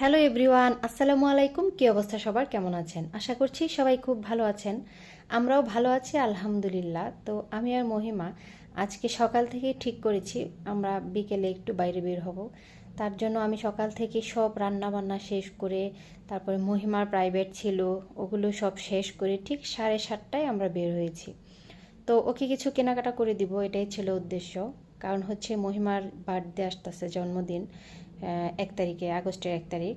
Hello everyone আসসালামু আলাইকুম কি অবস্থা সবার? কেমন আছেন? আশা করছি সবাই খুব ভালো আছেন। আমরাও ভালো আছি, আলহামদুলিল্লাহ। তো আমি আর মহিমা আজকে সকাল থেকে ঠিক করেছি, আমরা বিকেলে একটু বাইরে বের হব। তার জন্য আমি সকাল থেকে সব রান্না বান্না শেষ করে, তারপরে মহিমার প্রাইভেট ছিল, ওগুলো সব শেষ করে ঠিক সাড়ে সাতটায় আমরা বের হয়েছি। তো ওকে কিছু কেনাকাটা করে দিব, এটাই ছিল উদ্দেশ্য। কারণ হচ্ছে মহিমার বার্থডে আসতেছে জন্মদিন এক তারিখে, আগস্টের এক তারিখ।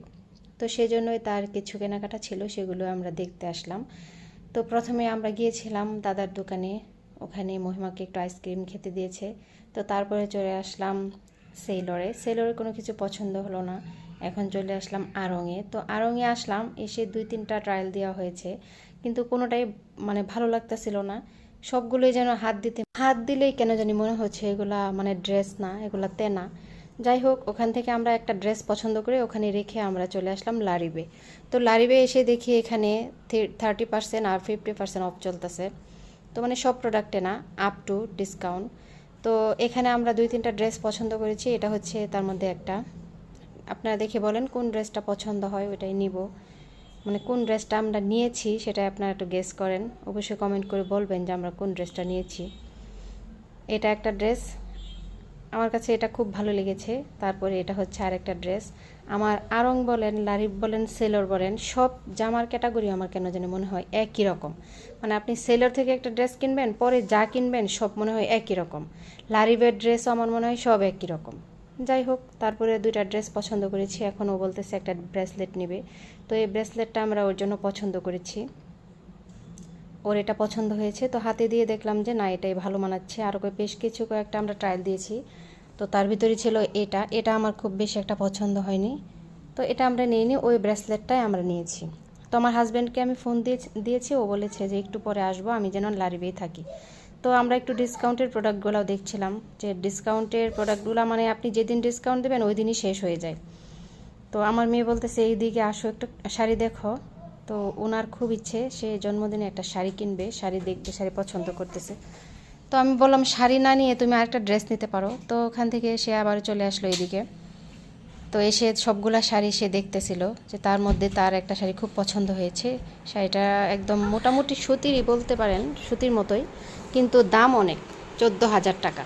তো সেই জন্যই তার কিছু কেনাকাটা ছিল, সেগুলো আমরা দেখতে আসলাম। তো প্রথমে আমরা গিয়েছিলাম দাদার দোকানে, ওখানে মহিমাকে একটু আইসক্রিম খেতে দিয়েছে। তো তারপরে চলে আসলাম সেলরে সেলরে কোনো কিছু পছন্দ হলো না। এখন চলে আসলাম আড়ংয়ে তো আড়ংয়ে আসলাম, এসে দুই তিনটা ট্রায়াল দেওয়া হয়েছে। কিন্তু কোনোটাই মানে ভালো লাগতেছিল না। সবগুলোই যেন হাত দিতে হাত দিলেই কেন জানি মনে হচ্ছে এগুলা মানে ড্রেস না, এগুলা তেনা। যাই হোক, ওখান থেকে আমরা একটা ড্রেস পছন্দ করে ওখানে রেখে আমরা চলে আসলাম লারিবে। তো লারিবে এসে দেখি এখানে থার্টি পার্সেন্ট আর ফিফটি পার্সেন্ট অফ চলতেছে। তো মানে সব প্রোডাক্টে না আপ টু ডিসকাউন্ট তো এখানে আমরা দুই তিনটা ড্রেস পছন্দ করেছি, এটা হচ্ছে তার মধ্যে একটা। আপনারা দেখে বলেন কোন ড্রেসটা পছন্দ হয়, ওইটাই নিব। মানে কোন ড্রেসটা আমরা নিয়েছি সেটা আপনারা একটু গেস করেন। অবশ্যই কমেন্ট করে বলবেন যে আমরা কোন ড্রেসটা নিয়েছি। এটা একটা ড্রেস। আমার কাছে এটা খুব ভালো লেগেছে। তারপরে এটা হচ্ছে আরেকটা ড্রেস। আমার আরং বলেন লারিফ বলেন, সেলর বলেন, সব জামার ক্যাটাগরি আমার কেন জানি মনে হয় একই রকম। মানে আপনি সেলর থেকে একটা ড্রেস কিনবেন, পরে যা কিনবেন সব মনে হয় একই রকম। লারিফের ড্রেসও আমার মনে হয় সব একই রকম। যাই হোক, তারপরে দুইটা ড্রেস পছন্দ করেছি। এখন ও বলতেছে একটা ব্রেসলেট নেবে। তো এই ব্রেসলেটটা আমরা ওর জন্য পছন্দ করেছি। ওর এটা পছন্দ হয়েছে। তো হাতে দিয়ে দেখলাম যে, না, এটাই ভালো মানাচ্ছে। আরও বেশ কিছু কয়েকটা আমরা ট্রায়াল দিয়েছি। তো তার ভিতরে ছিল এটা। এটা আমার খুব বেশি একটা পছন্দ হয়নি। তো এটা আমরা নিইনি ওই ব্রেসলেটটাই আমরা নিয়েছি। তো আমার হাজব্যান্ডকে আমি ফোন দিয়ে দিয়েছি। ও বলেছে যে, একটু পরে আসব। আমি যেন লারিবেই থাকি। তো আমরা একটু ডিসকাউন্টের প্রোডাক্টগুলোও দেখছিলাম। যে ডিসকাউন্টের প্রোডাক্টগুলো মানে আপনি যেদিন ডিসকাউন্ট দেবেন, ওই দিনই শেষ হয়ে যায়। তো আমার মেয়ে বলতেছে, এই দিকে আসো একটু শাড়ি দেখো। তো ওনার খুব ইচ্ছে, সে জন্মদিনে একটা শাড়ি কিনবে, শাড়ি দেখবে, শাড়ি পছন্দ করতেছে। তো আমি বললাম, শাড়ি না নিয়ে তুমি আরেকটা ড্রেস নিতে পারো। তো ওখান থেকে সে আবার চলে আসলো এদিকে। তো এসে সবগুলা শাড়ি সে দেখতেছিল যে তার মধ্যে তার একটা শাড়ি খুব পছন্দ হয়েছে। শাড়িটা একদম মোটামুটি সুতিরই বলতে পারেন, সুতির মতোই, কিন্তু দাম অনেক, চোদ্দ হাজার টাকা।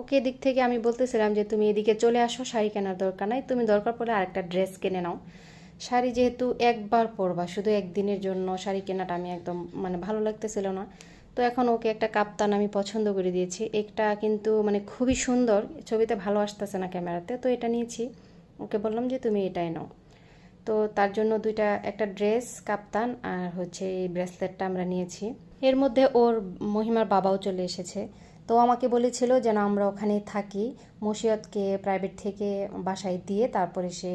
ওকে এদিক থেকে আমি বলতেছিলাম যে, তুমি এদিকে চলে আসো, শাড়ি কেনার দরকার নাই, তুমি দরকার পড়লে আরেকটা ড্রেস কিনে নাও। শাড়ি যেহেতু একবার পরবা, শুধু একদিনের জন্য শাড়ি কেনাটা আমি একদম মানে ভালো লাগতেছিল না। তো এখন ওকে একটা কাপ্তান আমি পছন্দ করে দিয়েছি। একটা কিন্তু মানে খুবই সুন্দর, ছবিতে ভালো আসতেছে না ক্যামেরাতে, তো এটা নিয়েছি। ওকে বললাম যে, তুমি এটাই নাও। তো তার জন্য দুইটা, একটা ড্রেস, কাপ্তান আর হচ্ছে এই ব্রেসলেটটা আমরা নিয়েছি। এর মধ্যে ওর মহিমার বাবাও চলে এসেছে। তো আমাকে বলেছিল যেন আমরা ওখানে থাকি। মসিয়তকে প্রাইভেট থেকে বাসায় দিয়ে তারপরে সে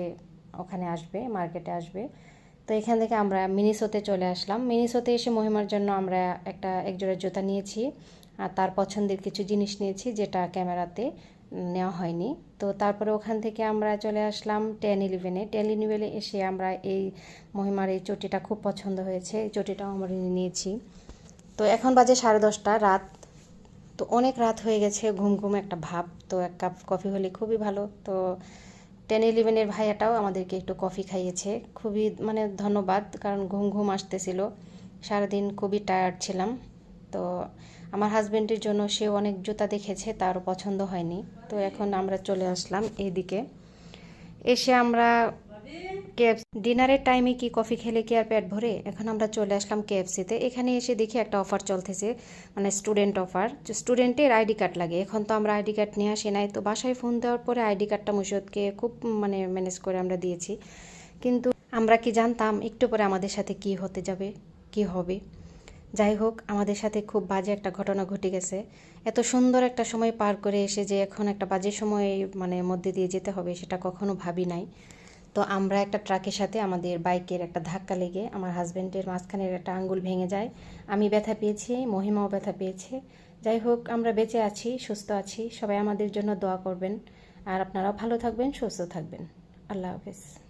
ওখানে আসবে মার্কেটে আসবে। তো এখান থেকে আমরা মিনিসোতে চলে আসলাম। মিনিসোতে এসে মহিমার জন্য আমরা একটা একজোড়া জুতা নিয়েছি আর তার পছন্দের কিছু জিনিস নিয়েছি যেটা ক্যামেরাতে নেওয়া হয়নি। তো তারপরে ওখান থেকে আমরা চলে আসলাম টেন ইলেভেনে টেন ইলেভেনে এসে আমরা এই মহিমার এই চটিটা খুব পছন্দ হয়েছে। এই চটিটাও আমরা নিয়েছি। তো এখন বাজে সাড়ে দশটা, রাত। তো অনেক রাত হয়ে গেছে, ঘুম ঘুম একটা ভাব। তো এক কাপ কফি হলে খুবই ভালো। তো টেন ইলেভেনের ভাইয়াটাও আমাদেরকে একটু কফি খাইয়েছে। খুবই মানে ধন্যবাদ, কারণ ঘুম ঘুম আসতেছিল। সারাদিন খুবই টায়ার্ড ছিলাম। তো আমার হাজব্যান্ডের জন্য সে অনেক জুতা দেখেছে, তারও পছন্দ হয়নি। তো এখন আমরা চলে আসলাম এদিকে এসে আমরা কেএফ ডিনারের টাইমে কি কফি খেলে কি আর পেট ভরে? এখন আমরা চলে আসলাম কেএফসিতে। এখানে এসে দেখি একটা অফার চলতেছে মানে স্টুডেন্ট অফার। স্টুডেন্টের আইডি কার্ড লাগে। এখন তো আমরা আইডি কার্ড নিয়ে আসি নাই। তো বাসায় ফোন দেওয়ার পরে আইডি কার্ডটা মুর্শদকে খুব মানে ম্যানেজ করে আমরা দিয়েছি। কিন্তু আমরা কি জানতাম একটু পরে আমাদের সাথে কি হতে যাবে, কি হবে। যাই হোক, আমাদের সাথে খুব বাজে একটা ঘটনা ঘটে গেছে। এত সুন্দর একটা সময় পার করে এসে যে এখন একটা বাজে সময় মানে মধ্যে দিয়ে যেতে হবে, সেটা কখনো ভাবি নাই। তো আমরা একটা ট্রাকের সাথে আমাদের বাইকের একটা ধাক্কা লেগে, আমার হাজব্যান্ডের মাঝখানের একটা আঙ্গুল ভেঙে যায়। আমি ব্যথা পেয়েছি, মহিমাও ব্যথা পেয়েছে। যাই হোক, আমরা বেঁচে আছি, সুস্থ আছি, সবাই আমাদের জন্য দোয়া করবেন। আর আপনারাও ভালো থাকবেন, সুস্থ থাকবেন। আল্লাহ হাফেজ।